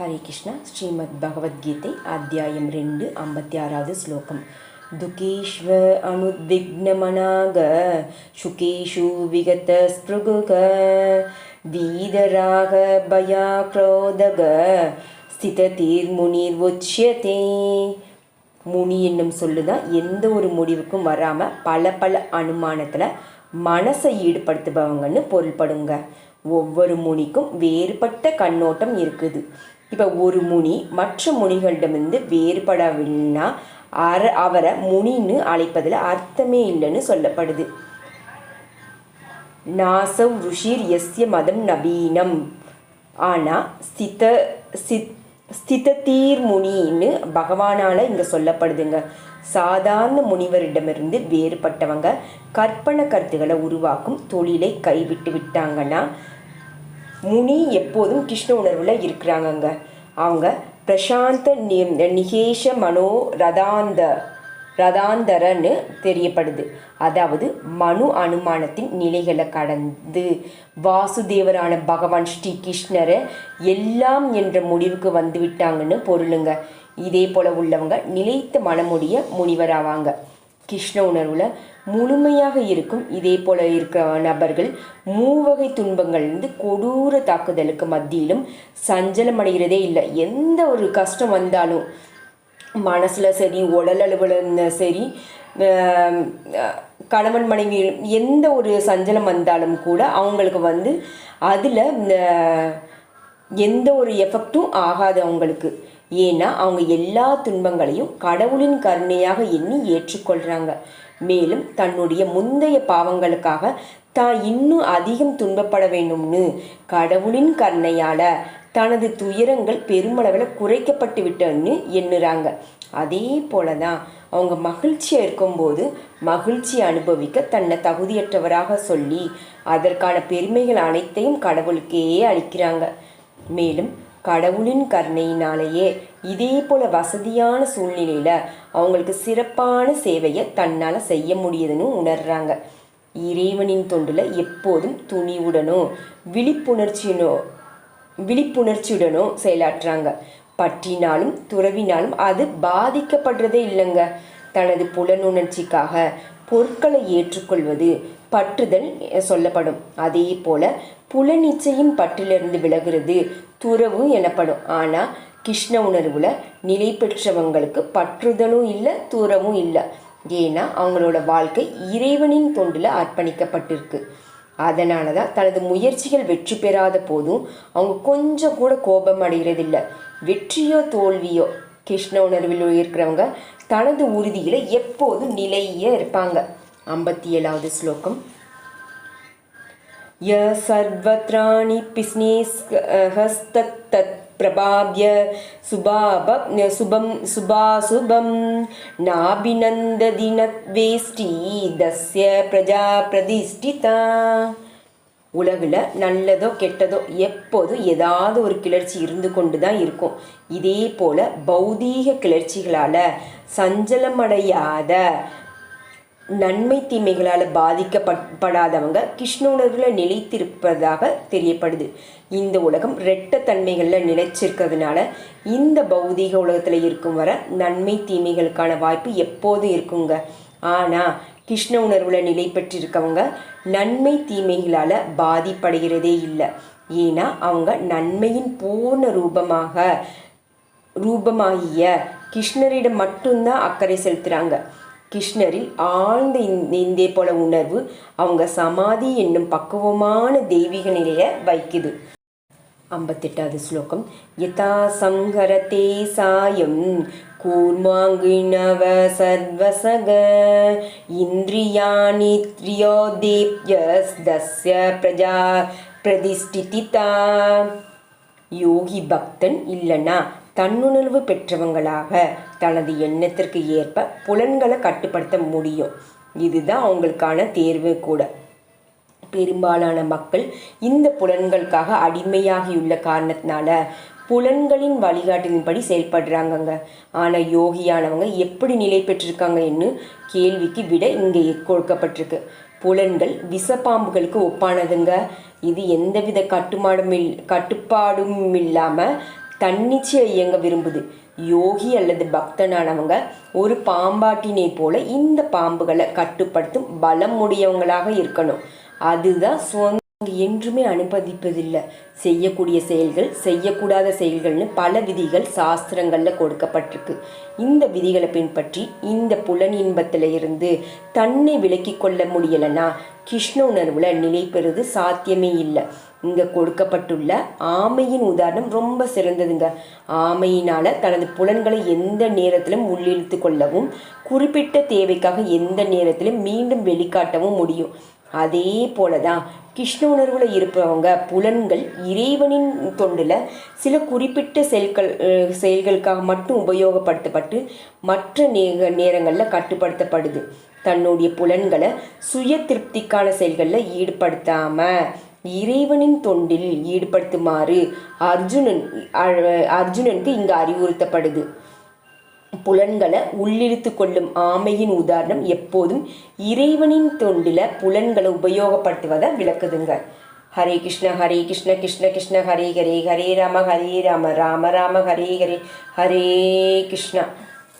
ஹரே கிருஷ்ணா ஸ்ரீமத் பகவத்கீதை அத்தியாயம் ரெண்டு ஐம்பத்தி ஆறாவது ஸ்லோகம். துக்கீஷ்வ அனுத்விக்னமனாக சுகேஷு விகத ஸ்பிருகுக வீதராக பயா ஸ்தித ஸ்திதீர் முனிர் உச்சியதே. முனி என்னும் சொல்லுதான் எந்த ஒரு முடிவுக்கும் வராமல் பல பல அனுமானத்தில் மனசை ஈடுபடுத்துபவங்கன்னு பொருள்படுங்க. ஒவ்வொரு முனிக்கும் வேறுபட்ட கண்ணோட்டம் இருக்குது. இப்போ ஒரு முனி மற்ற முனிகளிடமிருந்து வேறுபடவில்லைன்னா அற அவரை முனின்னு அழைப்பதில் அர்த்தமே இல்லைன்னு சொல்லப்படுது. நாசவ் ருஷிர் எஸ்ய மதம் நவீனம். ஆனால் ஸ்தித சித் ஸ்திததீர் முனின்னு பகவானால் இங்கே சொல்லப்படுதுங்க. சாதாரண முனிவரிடமிருந்து வேறுபட்டவங்க கற்பனை கருத்துக்களை உருவாக்கும் தொழிலை கைவிட்டு விட்டாங்கன்னா முனி எப்போதும் கிருஷ்ண உணர்வில் இருக்கிறாங்கங்க. அவங்க பிரசாந்த நி- நிகேஷ மனோ ரதாந்த ரதாந்தரன்னு தெரியப்படுது. அதாவது மனு அனுமானத்தின் நிலைகளை கடந்து வாசுதேவரான பகவான் ஸ்ரீ கிருஷ்ணரை எல்லாம் என்ற முடிவுக்கு வந்து விட்டாங்கன்னு பொருளுங்க. இதே போல உள்ளவங்க நிலைத்த மனமுடைய முனிவராவாங்க. கிருஷ்ண உணர்வில் முழுமையாக இருக்கும். இதே போல இருக்க நபர்கள் மூவகை துன்பங்கள்லேருந்து கொடூர தாக்குதலுக்கு மத்தியிலும் சஞ்சலம் அடைகிறதே இல்லை. எந்த ஒரு கஷ்டம் வந்தாலும் மனசில் சரி உடல் அளவில் சரி கணவன் மனைவி எந்த ஒரு சஞ்சலம் வந்தாலும் கூட அவங்களுக்கு வந்து அதில் எந்த ஒரு எஃபெக்டும் ஆகாது அவங்களுக்கு. ஏன்னா அவங்க எல்லா துன்பங்களையும் கடவுளின் கருணையாக எண்ணி ஏற்றுக்கொள்கிறாங்க மேலும் தன்னுடைய முந்தைய பாவங்களுக்காக தான் இன்னும் அதிகம் துன்பப்பட வேண்டும்னு கடவுளின் கருணையால் தனது துயரங்கள் பெருமளவில் குறைக்கப்பட்டு விட்டன்னு எண்ணுறாங்க. அதே போல தான் அவங்க மகிழ்ச்சியாக இருக்கும்போது மகிழ்ச்சி அனுபவிக்க தன்னை தகுதியற்றவராக சொல்லி அதற்கான பெருமைகள் அனைத்தையும் கடவுளுக்கே அளிக்கிறாங்க. மேலும் கடவுளின் கருணையினாலேயே இதே போல வசதியான சூழ்நிலையில் அவங்களுக்கு சிறப்பான சேவையை தன்னால் செய்ய முடியுதுன்னு உணர்றாங்க. இறைவனின் தொண்டில் எப்போதும் துணிவுடனோ விழிப்புணர்ச்சியினோ விழிப்புணர்ச்சியுடனோ செயலாற்றுறாங்க. பற்றினாலும் துறவினாலும் அது பாதிக்கப்படுறதே இல்லைங்க. தனது புலனுணர்ச்சிக்காக பொருட்களை ஏற்றுக்கொள்வது பற்றுதல் சொல்லப்படும். அதே போல புலனிச்சையின் பற்றிலிருந்து விலகிறது துறவு எனப்படும். ஆனால் கிருஷ்ண உணர்வில் நிலை பெற்றவங்களுக்கு பற்றுதலும் இல்லை தூரமும் இல்லை. ஏன்னா அவங்களோட வாழ்க்கை இறைவனின் தொண்டில் அர்ப்பணிக்கப்பட்டிருக்கு. அதனால தான் தனது முயற்சிகள் வெற்றி பெறாத போதும் அவங்க கொஞ்சம் கூட கோபம் அடைகிறதில்ல வெற்றியோ தோல்வியோ கிருஷ்ண உணர்வில் இருக்கிறவங்க தனது உறுதியில் எப்போதும் நிலைய இருப்பாங்க. ஐம்பத்தி ஏழாவது ஸ்லோகம். ய சர்வத்ராணி பிஸ்னேஸ் ஹஸ்தத் தத் सुभाव शुभं शुभाशुभं नाभिनन्दति न वेष्टि दस्य प्रजा प्रतिष्ठिता உலகில் நல்லதோ கெட்டதோ எப்போதும் ஏதாவது ஒரு கிளர்ச்சி இருந்து கொண்டு தான் இருக்கும் இதே போல பௌதீக கிளர்ச்சிகளால் சஞ்சலமடையாத நன்மை தீமைகளால் பாதிக்கப்படாதவங்க கிருஷ்ண நிலைத்திருப்பதாக தெரியப்படுது. இந்த உலகம் ரெட்ட தன்மைகளில் நிலைச்சிருக்கிறதுனால இந்த பௌதீக உலகத்தில் இருக்கும் வர நன்மை தீமைகளுக்கான வாய்ப்பு எப்போதும் இருக்குங்க. ஆனால் கிருஷ்ண உணர்வில் நிலை பெற்றிருக்கவங்க நன்மை தீமைகளால் பாதிப்படைகிறதே இல்லை. ஏன்னா அவங்க நன்மையின் பூர்ண ரூபமாக ரூபமாகிய கிருஷ்ணரிடம் மட்டும்தான் அக்கறை செலுத்துகிறாங்க கிருஷ்ணரில் ஆழ்ந்த இந்த இந்தே போல உணர்வு அவங்க சமாதி என்னும் பக்குவமான தெய்வீக நிலைய வைக்குது. ஐம்பத்தெட்டாவது ஸ்லோகம். யதா சங்கரதே சாயம் கூர்மாங்கிணவ சர்வசக இந்திரியாணி த்ரியோதேப்யஸ் பிரஜா பிரதிஷ்டிதிதா. யோகி பக்தன் இல்லைன்னா தன்னுணர்வு பெற்றவங்களாக தனது எண்ணத்திற்கு ஏற்ப புலன்களை கட்டுப்படுத்த முடியும். இதுதான் அவங்களுக்கான தேர்வு கூட. பெரும்பாலான மக்கள் இந்த புலன்களுக்காக அடிமையாகியுள்ள காரணத்தினால புலன்களின் வழிகாட்டின்படி செயல்படுறாங்கங்க. ஆனால் யோகியானவங்க எப்படி நிலை பெற்றிருக்காங்கன்னு கேள்விக்கு விட இங்கே கொடுக்கப்பட்டிருக்கு. புலன்கள் விஷப்பாம்புகளுக்கு ஒப்பானதுங்க. இது எந்தவித கட்டுமாடும் இல் கட்டுப்பாடும் இல்லாமல் தன்னிச்சையை இயங்க விரும்புது. யோகி அல்லது பக்தனானவங்க ஒரு பாம்பாட்டினை போல இந்த பாம்புகளை கட்டுப்படுத்தும் பலம் உடையவங்களாக இருக்கணும். அதுதான் அங்கு என்றுமே அனுமதிப்பதில்லை. செய்யக்கூடிய செயல்கள் செய்யக்கூடாத செயல்கள்னு பல விதிகள் சாஸ்திரங்களில் கொடுக்கப்பட்டிருக்கு. இந்த விதிகளை பின்பற்றி இந்த புலன் இன்பத்தில் இருந்து தன்னை விலக்கி கொள்ள முடியலைன்னா கிருஷ்ண உணர்வில் நிலை பெறுவது சாத்தியமே இல்லை. இங்கே கொடுக்கப்பட்டுள்ள ஆமையின் உதாரணம் ரொம்ப சிறந்ததுங்க. ஆமையினால் தனது புலன்களை எந்த நேரத்திலும் உள்ளிழுத்து கொள்ளவும் குறிப்பிட்ட தேவைக்காக எந்த நேரத்திலும் மீண்டும் வெளிக்காட்டவும் முடியும். அதே போல தான் கிருஷ்ண உணர்வில் இருப்பவங்க புலன்கள் இறைவனின் தொண்டில் சில குறிப்பிட்ட செயல்கள் செயல்களுக்காக மட்டும் உபயோகப்படுத்தப்பட்டு மற்ற நே நேரங்களில் கட்டுப்படுத்தப்படுது. தன்னுடைய புலன்களை சுய திருப்திக்கான செயல்களில் ஈடுபடுத்தாமல் இறைவனின் தொண்டில் ஈடுபடுத்துமாறு அர்ஜுனன் அர்ஜுனனுக்கு இங்கு அறிவுறுத்தப்படுது. புலன்களை உள்ளிழுத்து கொள்ளும் ஆமையின் உதாரணம் எப்போதும் இறைவனின் தொண்டில புலன்களை உபயோகப்படுத்துவதை விளக்குதுங்க. ஹரே கிருஷ்ண ஹரே கிருஷ்ண கிருஷ்ண கிருஷ்ண ஹரே ஹரே ஹரே ராம ஹரே ராம ராம ராம ஹரே ஹரே ஹரே கிருஷ்ணா.